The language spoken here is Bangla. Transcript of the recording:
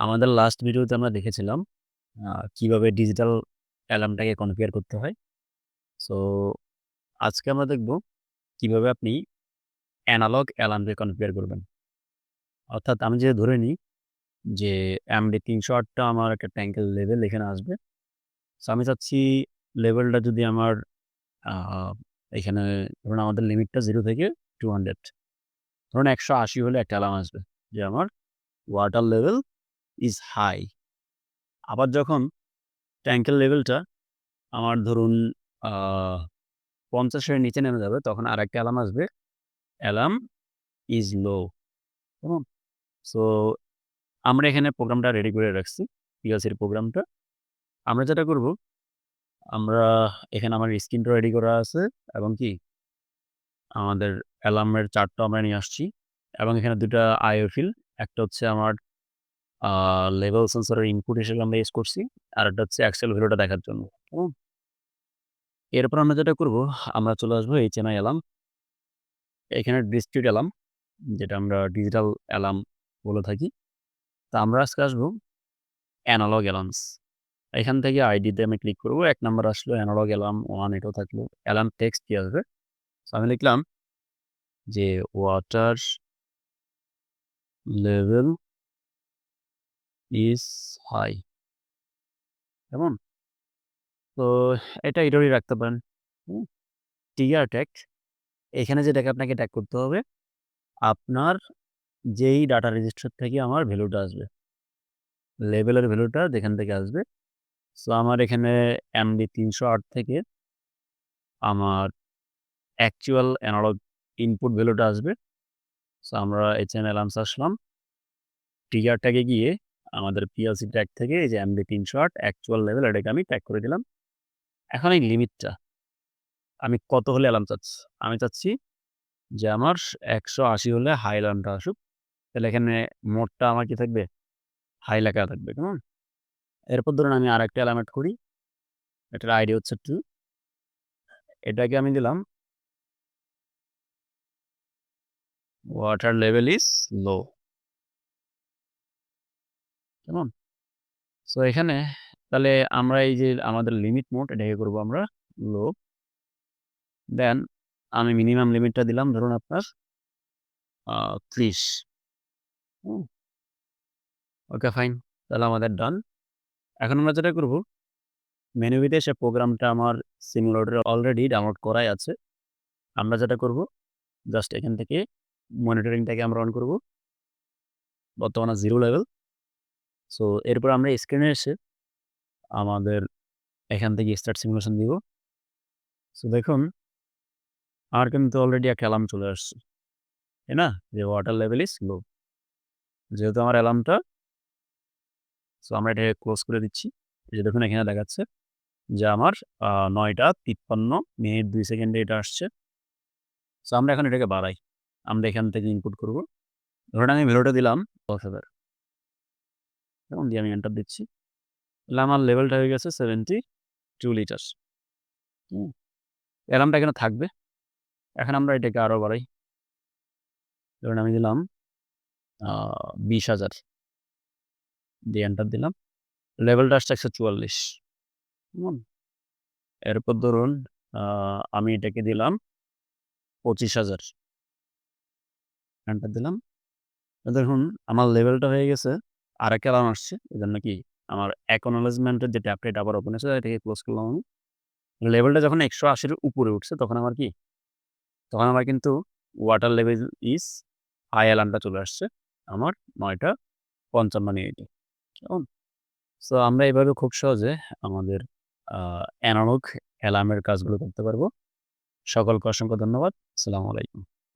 আমাদের লাস্ট ভিডিওতে আমরা দেখেছিলাম কীভাবে ডিজিটাল অ্যালার্মটাকে কনফিগার করতে হয়। সো আজকে আমরা দেখব কীভাবে আপনি অ্যানালগ অ্যালার্মকে কনফিগার করবেন। অর্থাৎ আমি যদি ধরে নিই যে এমডি তিনশো আটটা আমার একটা ট্যাঙ্কের লেভেল এখানে আসবে। সো আমি চাচ্ছি লেভেলটা যদি আমার এখানে ধরুন আমাদের লিমিটটা জিরো থেকে 200 ধরুন ১৮০ হলে একটা অ্যালার্ম আসবে যে আমার ওয়াটার লেভেল ইজ হাই। আবার যখন ট্যাঙ্কের লেভেলটা আমার ধরুন পঞ্চাশের নিচে নেমে যাবে, তখন আরেকটা অ্যালার্ম আসবে অ্যালার্ম ইজ লো। কেমন? সো আমরা এখানে প্রোগ্রামটা রেডি করে রাখছি। পিএলসির প্রোগ্রামটা। আমরা যেটা করব, আমরা এখানে আমার স্ক্রিনটা রেডি করা আছে, এবং কি আমাদের অ্যালার্মের চার্টটাও আমরা নিয়ে আসছি, এবং এখানে ২ টা আইও ফিল একটা হচ্ছে আমার লেভেল সেন্সরের ইনপুট হিসেবে আমরা ইউজ করছি। আরেকটা হচ্ছে অ্যাকচুয়াল ভ্যালুটা দেখার জন্য। এরপর আমরা যেটা করব, আমরা চলে আসব এইচএমআই অ্যালার্ম। এখানে ডিসক্রিট অ্যালার্ম যেটা আমরা ডিজিটাল অ্যালার্ম বলে থাকি। তো আমরা আজকে আসব অ্যানালগ অ্যালার্মস। এখান থেকে আইডিতে আমি ক্লিক করব। এক নাম্বার আসলো অ্যানালগ অ্যালার্ম ওয়ান এটাও থাকল। অ্যালার্ম টেক্সট কি আসবে? সো আমি লিখলাম যে ওয়াটার লেভেল ইজ হাই। কেমন? তো এটা এটারই রাখতে পারেন। ট্রিগার ট্যাগ এখানে যেটাকে আপনাকে ট্যাগ করতে হবে, আপনার যেই ডাটা রেজিস্টার থেকে আমার ভ্যালুটা আসবে। লেভেলের ভ্যালুটা যেখান থেকে আসবে। সো আমার এখানে এমডি ৩০৮ থেকে আমার অ্যাকচুয়াল অ্যানালগ ইনপুট ভ্যালুটা আসবে। সো আমরা এইচএম অ্যালার্মস আসলাম। ট্রিগার ট্যাগে গিয়ে আমাদের পিএলসি ট্যাগ থেকে এই যে এমডি ৩০৮ অ্যাকচুয়াল লেভেল এটাকে আমি ট্যাগ করে দিলাম। এখন এই লিমিটটা আমি কত হলে অ্যালার্ম চাচ্ছি? আমি চাচ্ছি যে আমার ১৮০ হলে হাই অ্যালার্মটা আসুক। তাহলে এখানে মোডটা আমার কি থাকবে? হাই লেখা থাকবে। কেমন? এরপর ধরুন আমি আরেকটা অ্যালার্ম এড করি। এটার আইডি হচ্ছে টু এটাকে আমি দিলাম ওয়াটার লেভেল ইজ লো। কেমন? সো এখানে তাহলে আমরা এই যে আমাদের লিমিট মোড এটাকে করব আমরা লো। দেন আমি মিনিমাম লিমিটটা দিলাম, ধরুন আপনার, আ ৩০ হুম? Okay fine. তাহলে আমাদের ডান। এখন আমরা যেটা করব মেনুতে সে প্রোগ্রামটা আমার সিমুলেটরে অলরেডি ডাউনলোড করাই আছে। আমরা যেটা করব জাস্ট এখান থেকে মনিটরিংটাকে আমরা অন করব। বর্তমানে জিরো লেভেল। সো এরপর আমরা স্ক্রিনে এসে আমাদের এখান থেকে স্টার্ট সিমুলেশন দিব। সো দেখুন আমার কিন্তু অলরেডি একটা অ্যালার্ম চলে আসছে। তাই না? যে ওয়াটার লেভেল ইজ লো। যেহেতু আমার অ্যালার্মটা সো আমরা এটাকে ক্লোজ করে দিচ্ছি। যে দেখুন এখানে দেখাচ্ছে যে আমার আ ৯ টা ৫৩ মিনিট ২ সেকেন্ডে এটা আসছে। সো আমরা এখন এটাকে বাড়াই। আমরা এখান থেকে ইনপুট করব। ধরুন আমি ভ্যালুটা দিলাম ১০,০০০ কেমন? দিয়ে আমি এন্টার দিচ্ছি। তাহলে আমার লেভেলটা হয়ে গেছে 72 লিটার। হুম? অ্যালার্মটা এখানে থাকবে। এখন আমরা এটাকে আরও বাড়াই। ধরুন আমি দিলাম বিশ হাজার দিয়ে এন্টার দিলাম। লেভেলটা আসছে ১৪৪ কেমন? এরপর ধরুন আমি এটাকে দিলাম ২৫,০০০ এন্টার দিলাম। দেখুন আমার লেভেলটা হয়ে গেছে আরেকটা অ্যালার্ম আসছে। এজন্য কি আমার অ্যাকনোলেজমেন্ট এর যে ট্যাবটা এটা আবার ওপেন হয়েছে, এটাকে ক্লোজ করলাম আমি। লেভেলটা যখন একশো আশির উপরে উঠছে, তখন আমার কি? তখন আমার কিন্তু ওয়াটার লেভেল ইজ হাই অ্যালার্মটা চলে আসছে। আমার ৯ টা ৫৫ মিনিটে। কেমন? সো আমরা এভাবে খুব সহজে আমাদের অ্যানালগ অ্যালার্মের কাজগুলো করতে পারব সকলকে অসংখ্য ধন্যবাদ। আসসালামু আলাইকুম।